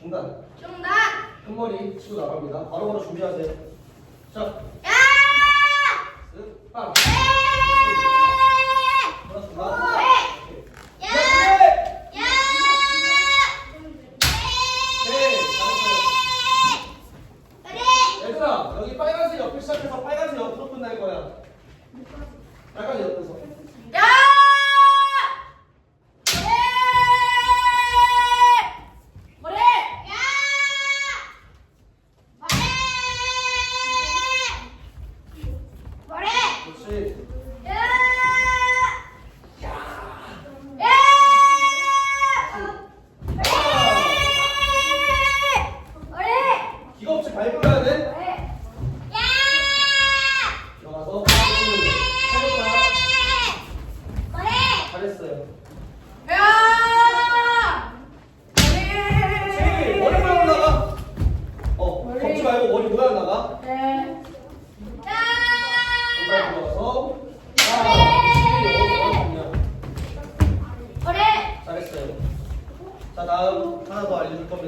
중단. 중단. 끝머리 치고 나갑니다. 바로바로 준비하세요. 자, 야! 쓱, 빵. 그렇습니다. 얘들아, 여기 빨간색 옆에 시작해서 빨간색 옆으로 끝날 거야. 빨간색 옆 기가 없이 밟아야 돼. 뭐래? 야! 들어가서 해볼 거야. 뭐래? 잘했어요. 야! 그렇지. 머리 모양 나가. 어, 머리. 덮지 말고 머리 모양. 네. 정말 야! 들어가서. 자, 그렇지. 어, 뭐래? 잘했어요. 자, 다음 하나 더 알려줄 겁니다.